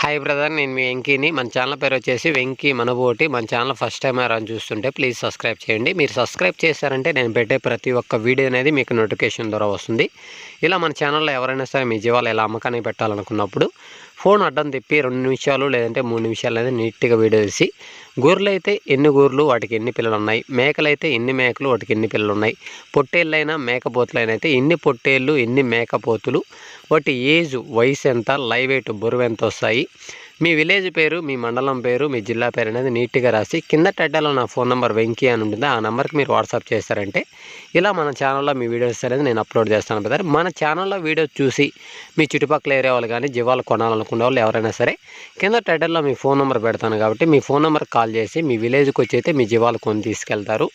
Hi brother నేను మీ వెంకీని. మన channel పేరు వచ్చేసి వెంకీ మనబోటి. మన ఛానల్ ఫస్ట్ టైం అని చూస్తుంటే ప్లీజ్ సబ్స్క్రైబ్ చేయండి. మీరు సబ్స్క్రైబ్ చేశారంటే నేను పెట్టే ప్రతి ఒక్క వీడియో అనేది మీకు నోటిఫికేషన్ ద్వారా వస్తుంది. ఇలా మన ఛానల్లో ఎవరైనా సరే మీ జీవాలు ఎలా అమ్మకానికి పెట్టాలనుకున్నప్పుడు ఫోన్ అడ్డం తిప్పి రెండు నిమిషాలు లేదంటే మూడు నిమిషాలు అనేది నీట్గా వీడియో తీసి గొర్రెలు అయితే ఎన్ని గొర్రెలు వాటికి ఎన్ని పిల్లలు ఉన్నాయి మేకలు అయితే ఎన్ని మేకలు వాటికి ఎన్ని పిల్లలు ఉన్నాయి పొట్టేళ్ళైనా మేకపోతులైనా అయితే ఎన్ని పొట్టేళ్ళు ఎన్ని మేకపోతులు? వాటి ఏజ్ వయసు ఎంత లైవ్ వెయిట్ బరువు ఎంత వస్తాయి మీ విలేజ్ పేరు మీ మండలం పేరు మీ జిల్లా పేరు అనేది నీట్గా రాసి కింద టెడ్డాలో నా ఫోన్ నెంబర్ వెంకీ అని ఉంటుంది. ఆ నెంబర్కి మీరు వాట్సాప్ చేస్తారంటే ఇలా మన ఛానల్లో మీ వీడియోస్ అనేది నేను అప్లోడ్ చేస్తాను బ్రదర్. మన ఛానల్లో వీడియోస్ చూసి మీ చుట్టుపక్కల ఏరియా వాళ్ళు కానీ జీవాలు కొనాలనుకునే వాళ్ళు ఎవరైనా సరే కింద టైటిల్లో మీ ఫోన్ నెంబర్ పెడతాను కాబట్టి మీ ఫోన్ నెంబర్ కాల్ చేసి మీ విలేజ్కి వచ్చి అయితే మీ జీవాలు కొని తీసుకెళ్తారు.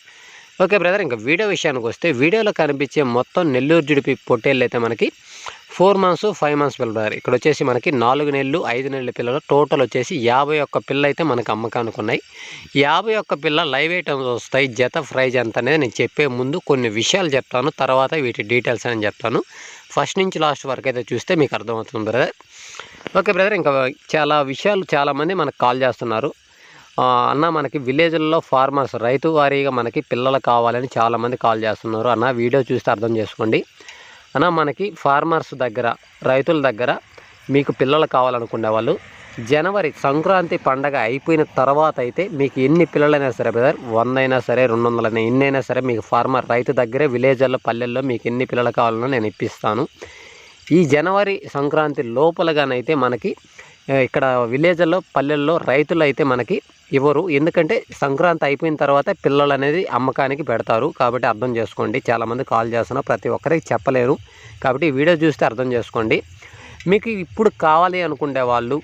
ఓకే బ్రదర్ ఇంకా వీడియో విషయానికి వస్తే వీడియోలో కనిపించే మొత్తం నెల్లూరు జుడిపి పొట్టేళ్ళు అయితే మనకి ఫోర్ మంత్స్ ఫైవ్ మంత్స్ పిల్లలు బ్రదర్ ఇక్కడ వచ్చేసి మనకి నాలుగు నెలలు ఐదు నెలల పిల్లలు. టోటల్ వచ్చేసి యాభై ఒక్క పిల్ల అయితే మనకు అమ్మకానికి ఉన్నాయి యాభై ఒక్క పిల్ల లైవ్ ఐటమ్స్ వస్తాయి. జత ప్రైజ్ ఎంత అనేది నేను చెప్పే ముందు కొన్ని విషయాలు చెప్తాను. తర్వాత వీటి డీటెయిల్స్ అని చెప్తాను. ఫస్ట్ నుంచి లాస్ట్ వరకు అయితే చూస్తే మీకు అర్థమవుతుంది బ్రదర్ ఓకే బ్రదర్ ఇంకా చాలా విషయాలు చాలామంది మనకు కాల్ చేస్తున్నారు. అన్న మనకి విలేజ్లలో ఫార్మర్స్ రైతు వారీగా మనకి పిల్లలు కావాలని చాలామంది కాల్ చేస్తున్నారు. అన్న వీడియో చూస్తే అర్థం చేసుకోండి. అన్న మనకి ఫార్మర్స్ దగ్గర రైతుల దగ్గర మీకు పిల్లలు కావాలనుకునే వాళ్ళు జనవరి సంక్రాంతి పండగ అయిపోయిన తర్వాత అయితే మీకు ఎన్ని పిల్లలైనా సరే బ్రదర్ వంద అయినా సరే రెండు వందలైనా ఎన్ని అయినా సరే మీకు ఫార్మర్ రైతు దగ్గరే విలేజ్ల్లో పల్లెల్లో మీకు ఎన్ని పిల్లలు కావాలన్నా నేను ఇప్పిస్తాను. ఈ జనవరి సంక్రాంతి లోపలగానైతే మనకి ఇక్కడ విలేజ్లో పల్లెల్లో రైతులు అయితే మనకి ఇవ్వరు ఎందుకంటే సంక్రాంతి అయిపోయిన తర్వాత పిల్లలు అనేది అమ్మకానికి పెడతారు. కాబట్టి అర్థం చేసుకోండి. చాలామంది కాల్ చేస్తున్నారు ప్రతి ఒక్కరికి చెప్పలేరు. కాబట్టి ఈ వీడియో చూస్తే అర్థం చేసుకోండి. మీకు ఇప్పుడు కావాలి అనుకునే వాళ్ళు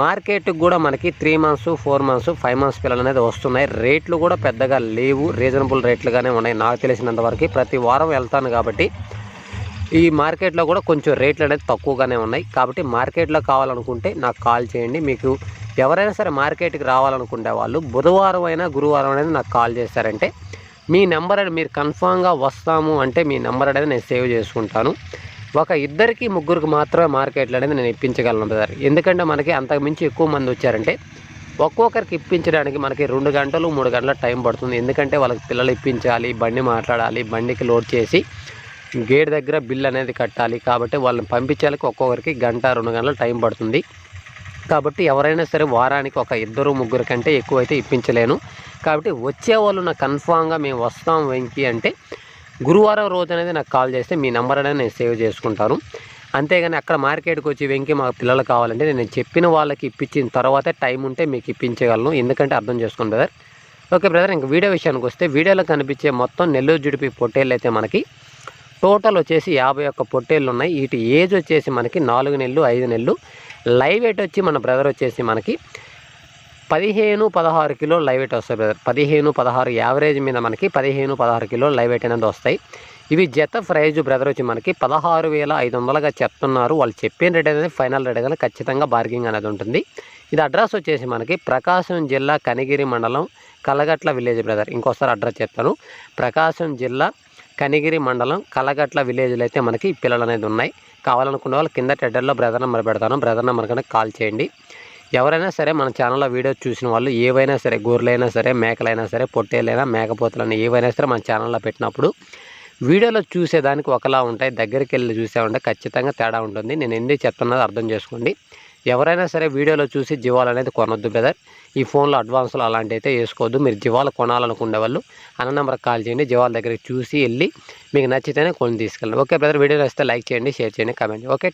మార్కెట్కి కూడా మనకి three months four months five months పిల్లలు అనేది వస్తున్నాయి. రేట్లు కూడా పెద్దగా లేవు. రీజనబుల్ రేట్లుగానే ఉన్నాయి. నాకు తెలిసినంత వరకు ప్రతి వారం వెళ్తాను కాబట్టి ఈ మార్కెట్లో కూడా కొంచెం రేట్లు అనేది తక్కువగానే ఉన్నాయి. కాబట్టి మార్కెట్లో కావాలనుకుంటే నాకు కాల్ చేయండి. మీకు ఎవరైనా సరే మార్కెట్కి రావాలనుకునే వాళ్ళు బుధవారం అయినా గురువారం అనేది నాకు కాల్ చేశారంటే మీ నెంబర్ అనేది మీరు కన్ఫామ్గా వస్తాము అంటే మీ నెంబర్ అనేది నేను సేవ్ చేసుకుంటాను. ఒక ఇద్దరికి ముగ్గురికి మాత్రమే మార్కెట్లో అనేది నేను ఇప్పించగలను సార్ ఎందుకంటే మనకి అంతకు మించి ఎక్కువ మంది వచ్చారంటే ఒక్కొక్కరికి ఇప్పించడానికి మనకి రెండు గంటలు మూడు గంటల టైం పడుతుంది. ఎందుకంటే వాళ్ళకి పిల్లలు ఇప్పించాలి బండి మాట్లాడాలి బండికి లోడ్ చేసి గేట్ దగ్గర బిల్ అనేది కట్టాలి. కాబట్టి వాళ్ళని పంపించాలకి ఒక్కొక్కరికి గంట రెండు గంటల టైం పడుతుంది. కాబట్టి ఎవరైనా సరే వారానికి ఒక ఇద్దరు ముగ్గురు కంటే ఎక్కువ అయితే ఇప్పించలేను. కాబట్టి వచ్చే వాళ్ళు నాకు కన్ఫామ్గా మేము వస్తాం వెంకి అంటే గురువారం రోజు అనేది నాకు కాల్ చేస్తే మీ నెంబర్ అనేది నేను సేవ్ చేసుకుంటాను. అంతేగాని అక్కడ మార్కెట్కి వచ్చి వెంకి మా పిల్లలు కావాలంటే నేను చెప్పిన వాళ్ళకి ఇప్పించిన తర్వాత టైం ఉంటే మీకు ఇప్పించగలను. ఎందుకంటే అర్థం చేసుకోండి బ్రదర్. ఓకే బ్రదర్ ఇంక వీడియో విషయానికి వస్తే వీడియోలో కనిపించే మొత్తం నెల్లూరు జుడిపి పొట్టేళ్ళు అయితే మనకి టోటల్ వచ్చేసి యాభై ఒక్క పొట్టేళ్ళు ఉన్నాయి. వీటి ఏజ్ వచ్చేసి మనకి నాలుగు నెలలు ఐదు నెలలు. లైవ్ వెయిట్ వచ్చి మన బ్రదర్ వచ్చేసి మనకి పదిహేను పదహారు కిలో లైవ్ వెయిట్ వస్తాయి బ్రదర్. పదిహేను పదహారు యావరేజ్ మీద మనకి పదిహేను పదహారు కిలో లైవ్ వెయిట్ అనేది వస్తాయి. ఇవి జత ప్రైజ్ బ్రదర్ వచ్చి మనకి పదహారు వేల ఐదు వందలుగా చెప్తున్నారు. వాళ్ళు చెప్పిన రేట్ అనేది ఫైనల్ రేట్ అనేది ఖచ్చితంగా బార్గింగ్ అనేది ఉంటుంది. ఇది అడ్రస్ వచ్చేసి మనకి ప్రకాశం జిల్లా కనిగిరి మండలం కలగట్ల విలేజ్ బ్రదర్. ఇంకోసారి అడ్రస్ చెప్తాను. ప్రకాశం జిల్లా కనిగిరి మండలం కలగట్ల విలేజ్లో అయితే మనకి పిల్లలు అనేది ఉన్నాయి. కావాలనుకున్న వాళ్ళు కింద టెడ్డర్లో బ్రదర్ నెంబర్ పెడతాను. బ్రదర్ నెంబర్ కనుక కాల్ చేయండి. ఎవరైనా సరే మన ఛానల్లో వీడియో చూసిన వాళ్ళు ఏవైనా సరే గొర్రెలైనా సరే మేకలైనా సరే పొట్టేలైనా మేకపోతులైనా ఏవైనా సరే మన ఛానల్లో పెట్టినప్పుడు వీడియోలో చూసేదానికి ఒకలా ఉంటాయి. దగ్గరికి వెళ్ళి చూసామంటే ఖచ్చితంగా తేడా ఉంటుంది. నేను ఎందుకు చెప్తున్నది అర్థం చేసుకోండి. ఎవరైనా సరే వీడియోలో చూసి జీవాలు అనేది కొనొద్దు బ్రదర్. ఈ ఫోన్లో అడ్వాన్స్లో అలాంటి అయితే వేసుకోవద్దు. మీరు జీవాలు కొనాలనుకునే వాళ్ళు అన్న నెంబర్కి కాల్ చేయండి. జీవాల దగ్గరికి చూసి వెళ్ళి మీకు నచ్చితేనే కొని తీసుకెళ్ళండి. ఓకే బ్రదర్ వీడియో వస్తే లైక్ చేయండి షేర్ చేయండి కామెంట్ ఓకే